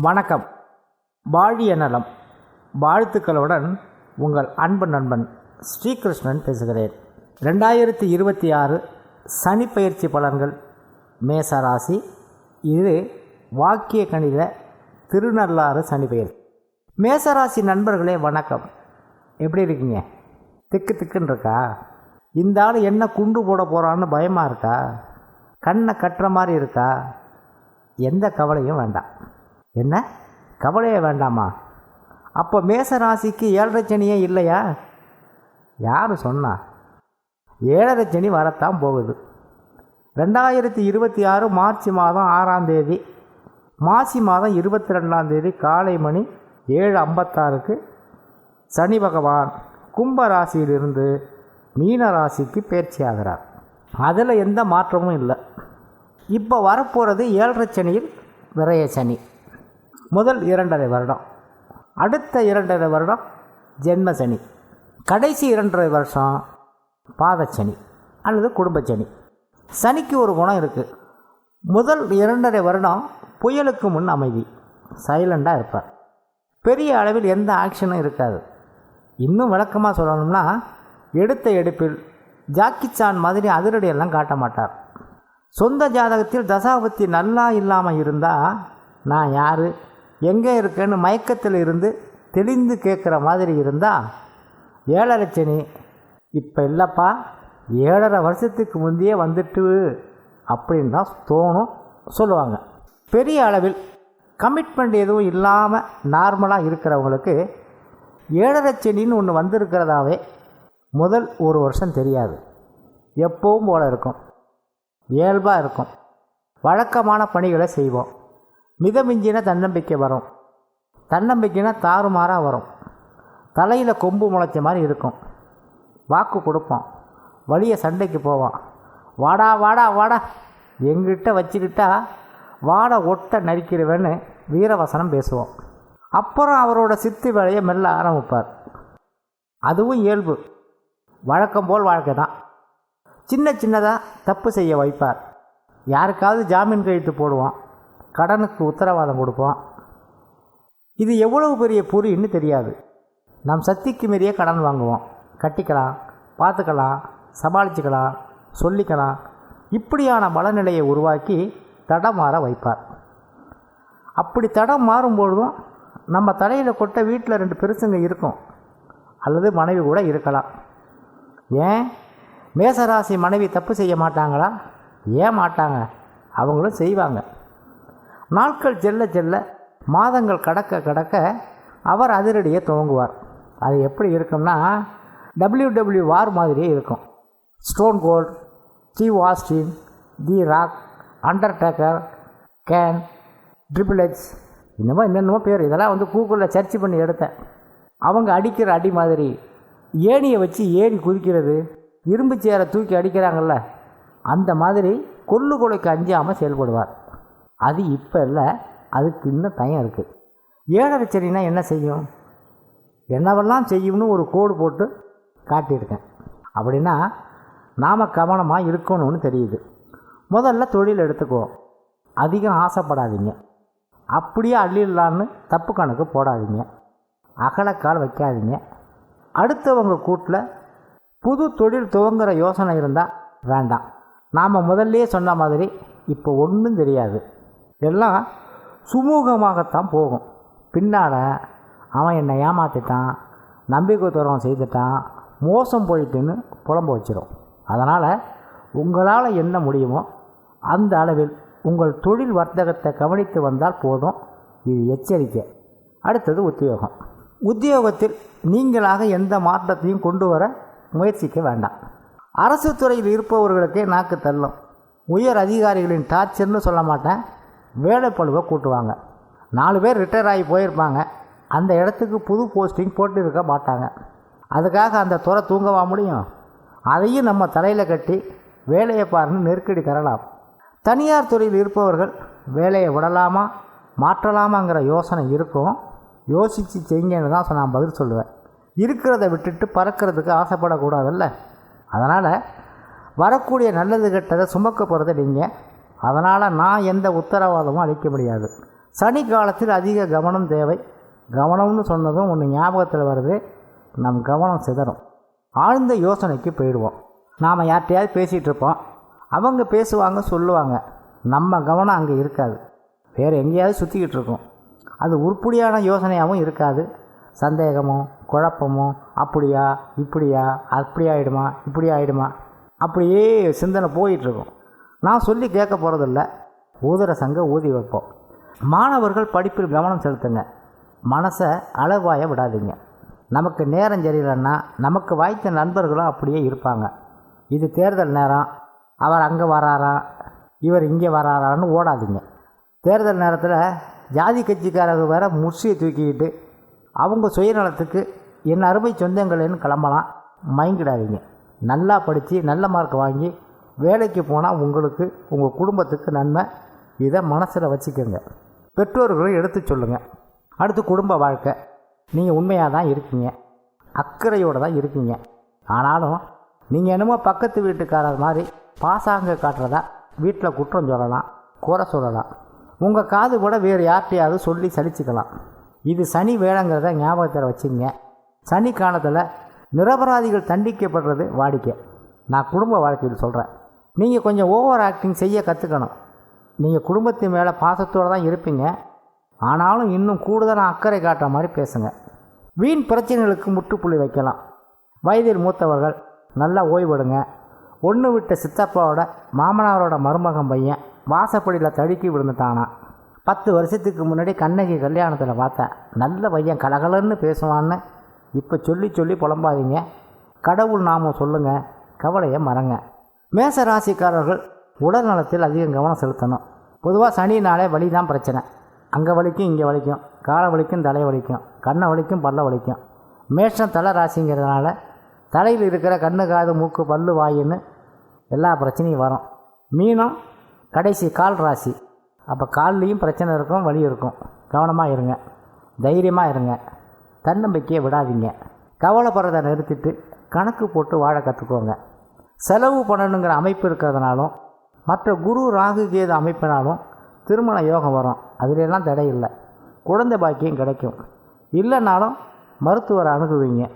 வணக்கம். வாழிய நலம். வாழ்த்துக்களுடன் உங்கள் அன்பு நண்பன் ஸ்ரீகிருஷ்ணன் பேசுகிறேன். ரெண்டாயிரத்தி இருபத்தி ஆறு சனி பயிற்சி பலன்கள். மேசராசி இது வாக்கிய கணித திருநள்ளாறு சனி பயிற்சி. மேசராசி நண்பர்களே வணக்கம். எப்படி இருக்கீங்க? திக்கு திக்குன்னு இருக்கா? இந்த ஆள் என்ன குண்டு போட போகிறான்னு பயமாக இருக்கா? கண்ணை கட்டுற மாதிரி இருக்கா? எந்த கவலையும் வேண்டாம். என்ன? கவலையே வேண்டாமா? அப்போ மேச ராசிக்கு ஏழரை சனியே இல்லையா? யார் சொன்னா? ஏழரை சனி வரத்தான் போகுது. ரெண்டாயிரத்தி இருபத்தி ஆறு மார்ச் மாதம் ஆறாம் தேதி. மாசி மாதம் இருபத்தி ரெண்டாம் தேதி காலை மணி ஏழு ஐம்பத்தாறுக்கு சனி பகவான் கும்ப ராசியிலிருந்து மீன ராசிக்கு பயிற்சி ஆகிறார். அதில் எந்த மாற்றமும் இல்லை. இப்போ வரப்போகிறது ஏழரை சனியில் விரைய சனி. முதல் இரண்டரை வருடம். அடுத்த இரண்டரை வருடம் ஜென்ம சனி கடைசி இரண்டரை வருஷம் பாதச்சனி அல்லது குடும்பச்சனி சனிக்கு ஒரு குணம் இருக்குது முதல் இரண்டரை வருடம் புயலுக்கு முன் அமைதி. சைலண்டாக இருப்பார். பெரிய அளவில் எந்த ஆக்ஷனும் இருக்காது. இன்னும் விளக்கமாக சொல்லணும்னா எடுத்த எடுப்பில் ஜாக்கிச்சான் மாதிரி அதிரடியெல்லாம் காட்ட மாட்டார். சொந்த ஜாதகத்தில் தசாபத்தி நல்லா இல்லாமல் இருந்தால் நான் யார்? எங்கே இருக்குன்னு மயக்கத்தில் இருந்து தெளிந்து கேட்குற மாதிரி இருந்தால் ஏழரை சனி இப்போ இல்லைப்பா ஏழரை வருஷத்துக்கு முந்தையே வந்துட்டு அப்படின்னு தான் தோணும் சொல்லுவாங்க. பெரிய அளவில் கமிட்மெண்ட் எதுவும் இல்லாமல் நார்மலாக இருக்கிறவங்களுக்கு ஏழரை சனின்னு ஒன்று வந்திருக்கிறதாவே முதல் ஒரு வருஷம் தெரியாது. எப்பவும் போல் இருக்கும். இயல்பாக இருக்கும். வழக்கமான பணிகளை செய்வோம். மிதமிஞ்சின தன்னம்பிக்கை வரும். தன்னம்பிக்கைனா தாறுமாறாக வரும். தலையில் கொம்பு முளைச்ச மாதிரி இருக்கும். வாக்கு கொடுப்போம் வழியை சண்டைக்கு போவோம் வாடா வாடா வாடா. எங்கிட்ட வச்சுக்கிட்டா வாடை ஒட்டை நரிக்கிறவன்னு வீரவசனம் பேசுவோம். அப்புறம் அவரோட சித்து வேலையை மெல்ல ஆரம்பிப்பார். அதுவும் இயல்பு. வழக்கம் போல் வாழ்க்கை தான். சின்ன சின்னதாக தப்பு செய்ய வைப்பார். யாருக்காவது ஜாமீன் கழித்து போடுவோம் கடனுக்கு உத்தரவாதம் கொடுப்போம். இது எவ்வளவு பெரிய பொறின்னு தெரியாது. நம் சக்திக்கு மீறிய கடன் வாங்குவோம். கட்டிக்கலாம் பார்த்துக்கலாம் சமாளிச்சுக்கலாம் சொல்லிக்கலாம். இப்படியான மனநிலையை உருவாக்கி தடம் மாற வைப்பார். அப்படி தடம் மாறும்பொழுதும் நம்ம தலையில் கொட்ட வீட்டில் ரெண்டு பெருசுங்க இருக்கும். அல்லது மனைவி கூட இருக்கலாம். ஏன்? மேசராசி மனைவி தப்பு செய்ய மாட்டாங்களா? ஏன் மாட்டாங்க அவங்களும் செய்வாங்க. நாட்கள் செல்ல செல்ல மாதங்கள் கடக்க கடக்க அவர் அதிரடியை துவங்குவார். அது எப்படி இருக்கும்னா டபிள்யூ டபிள்யூ வார் மாதிரியே இருக்கும். Stone Cold Steve Austin the Rock Undertaker Kane triple X இன்னமோ என்னென்னமோ பேர். இதெல்லாம் வந்து கூகுளில் சர்ச் பண்ணி எடுத்தேன். அவங்க அடிக்கிற அடி மாதிரி ஏணியை வச்சு ஏறி குதிக்கிறது இரும்பு சேரை தூக்கி அடிக்கிறாங்கல்ல அந்த மாதிரி கொள்ளு கொலைக்கு அஞ்சாமல் செயல்படுவார். அது இப்போ இல்லை அதுக்கு இன்னும் தயம் இருக்குது ஏழரை சரினா என்ன செய்யும்? என்னவெல்லாம் செய்யும்னு ஒரு கோடு போட்டு காட்டியிருக்கேன். அப்படின்னா நாம் கவனமாக இருக்கணும்னு தெரியுது. முதல்ல தொழில் எடுத்துக்குவோம் அதிகம் ஆசைப்படாதீங்க. அப்படியே அள்ளிடலான்னு தப்பு கணக்கு போடாதீங்க. அகலக்கால் வைக்காதீங்க. அடுத்தவங்க கூட்டில் புது தொழில் துவங்குகிற யோசனை இருந்தால் வேண்டாம். நாம் முதல்லையே சொன்ன மாதிரி இப்போ ஒன்றும் தெரியாது. எல்லாம் சுமூகமாகத்தான் போகும். பின்னால் அவன் என்னை ஏமாற்றிட்டான் நம்பிக்கை துறவம் செய்துட்டான் மோசம் போயிட்டுன்னு புலம்ப வச்சிடும் அதனால் உங்களால் என்ன முடியுமோ அந்த அளவில் உங்கள் தொழில் வர்த்தகத்தை கவனித்து வந்தால் போதும். இது எச்சரிக்கை. அடுத்தது உத்தியோகம். உத்தியோகத்தில் நீங்களாக எந்த மாற்றத்தையும் கொண்டு வர முயற்சிக்க வேண்டாம். அரசு துறையில் இருப்பவர்களுக்கே நாக்கு தள்ளும். உயர் அதிகாரிகளின் டார்ச்சர்னு சொல்ல மாட்டேன். வேலைப்பழுவை கூட்டுவாங்க. நாலு பேர் ரிட்டையர் ஆகி போயிருப்பாங்க. அந்த இடத்துக்கு புது போஸ்டிங் போட்டு இருக்க மாட்டாங்க. அதுக்காக அந்த துறை தூங்கவா முடியும்? அதையும் நம்ம தலையில் கட்டி வேலையை பாருன்னு நெருக்கடி தரலாம். தனியார் துறையில் இருப்பவர்கள் வேலையை விடலாமா மாற்றலாமாங்கிற யோசனை இருக்கும். யோசித்து செய்யுங்கன்னு தான் நான் பதில் சொல்லுவேன். இருக்கிறத விட்டுட்டு பறக்கிறதுக்கு ஆசைப்படக்கூடாதுல்ல. அதனால் வரக்கூடிய நல்லது கெட்டதை சுமக்க போகிறத நீங்கள் அதனால் நான் எந்த உத்தரவாதமும் அளிக்க முடியாது. சனி காலத்தில் அதிக கவனம் தேவை. கவனம்னு சொன்னதும் ஒன்று ஞாபகத்தில் வருது. நம் கவனம் சிதறும். ஆழ்ந்த யோசனைக்கு போயிடுவோம். நாம் யார்கிட்டையாவது பேசிகிட்டு இருப்போம். அவங்க பேசுவாங்க சொல்லுவாங்க. நம்ம கவனம் அங்கே இருக்காது. வேறு எங்கேயாவது சுற்றிக்கிட்டு இருக்கோம். அது உருப்படியான யோசனையாகவும் இருக்காது. சந்தேகமோ குழப்பமோ அப்படியா இப்படியா அப்படி ஆகிடுமா இப்படி ஆகிடுமா அப்படியே சிந்தனை போயிட்டுருக்கும் நான் சொல்லி கேட்க போகிறதில்ல ஊதுற சங்க ஊதி வைப்போம். மாணவர்கள் படிப்பில் கவனம் செலுத்துங்க. மனசை அளவாய விடாதீங்க. நமக்கு நேரம் சரியில்லைன்னா நமக்கு வாய்த்த நண்பர்களும் அப்படியே இருப்பாங்க. இது தேர்தல் நேரம். அவர் அங்கே வராரா? இவர் இங்கே வராரான்னு ஓடாதீங்க. தேர்தல் நேரத்தில் ஜாதி கட்சிக்காரங்க வேற முர்சியை தூக்கிக்கிட்டு அவங்க சுயநலத்துக்கு என் அருமை சொந்தங்களேன்னு கிளம்பலாம். மயங்கிடாதீங்க. நல்லா படித்து நல்ல மார்க் வாங்கி வேலைக்கு போனால் உங்களுக்கு உங்கள் குடும்பத்துக்கு நன்மை இதை மனசில் வச்சுக்கோங்க. பெற்றோர்களும் எடுத்து சொல்லுங்கள் அடுத்து குடும்ப வாழ்க்கை. நீங்கள் உண்மையாக தான் இருக்கீங்க. அக்கறையோடு தான் இருக்கீங்க. ஆனாலும் நீங்கள் என்னமோ பக்கத்து வீட்டுக்காரர் மாதிரி பாசாங்க காட்டுறதா வீட்டில் குற்றம் சொல்லலாம் குறை சொல்லலாம். உங்கள் காது கூட வேறு யார்கிட்டையாவது சொல்லி சலிச்சுக்கலாம். இது சனி வேலைங்கிறத ஞாபகத்தில் வச்சுங்க சனி காலத்தில் நிரபராதிகள் தண்டிக்கப்படுறது வாடிக்கை. நான் குடும்ப வாழ்க்கையில் சொல்கிறேன் நீங்கள் கொஞ்சம் ஓவர் ஆக்டிங் செய்ய கற்றுக்கணும் நீங்கள் குடும்பத்தின் மேலே பாசத்தோடு தான் இருப்பீங்க. ஆனாலும் இன்னும் கூடுதலாக அக்கறை காட்டுற மாதிரி பேசுங்க. வீண் பிரச்சனைகளுக்கு முற்றுப்புள்ளி வைக்கலாம். வயதில் மூத்தவர்கள் நல்லா ஓய்வெடுங்க. ஒன்று விட்ட சித்தப்பாவோட மாமனாரோட மருமகன் பையன் வாசப்படியில் தடுக்கி விழுந்துட்டானா. பத்து வருஷத்துக்கு முன்னாடி கண்ணகி கல்யாணத்தில் பார்த்தேன். நல்ல பையன் கலகலன்னு பேசுவான்னு. இப்போ சொல்லி சொல்லி புலம்பாதீங்க. கடவுள் நாமம் சொல்லுங்கள் கவலையை மறங்க. மேச ராசிக்காரர்கள் உடல் நலத்தில் அதிகம் கவனம் செலுத்தணும். பொதுவாக சனினாலே வலி தான் பிரச்சனை. அங்கே வலிக்கும் இங்கே வலிக்கும். காலை வலிக்கும் தலை வலிக்கும். கண்ணை வலிக்கும் பல்ல வலிக்கும். மேஷம் தலை ராசிங்கிறதுனால தலையில் இருக்கிற கண்ணு காது மூக்கு பல்லு வாயின்னு எல்லா பிரச்சனையும் வரும். மீனம் கடைசி கால் ராசி. அப்போ கால்லையும் பிரச்சனை இருக்கும் வலி இருக்கும். கவனமாக இருங்க. தைரியமாக இருங்க. தன்னம்பிக்கையை விடாதீங்க. கவலைப்படுறதை நிறுத்திட்டு கணக்கு போட்டு வாழ கற்றுக்கோங்க செலவு பண்ணணுங்கிற அமைப்பு இருக்கிறதுனாலும் மற்ற குரு ராகு கேது அமைப்பினாலும் திருமண யோகம் வரும். அதிலெல்லாம் தடை இல்லை. குழந்தை பாக்கியம் கிடைக்கும். இல்லைனாலும் மருத்துவரை அணுகுவீங்க.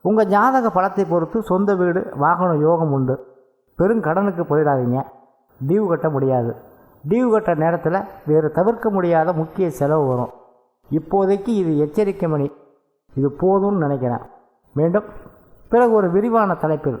உங்கள் ஜாதக பலத்தை பொறுத்து சொந்த வீடு வாகன யோகம் உண்டு. பெருங்கடனுக்கு போயிடாதீங்க. டியூ கட்ட முடியாது. டியூ கட்ட நேரத்தில் வேறு தவிர்க்க முடியாத முக்கிய செலவு வரும். இப்போதைக்கு இது எச்சரிக்கை மணி. இது போதும்னு நினைக்கிறேன். மீண்டும் பிறகு ஒரு விரிவான தலைப்பில்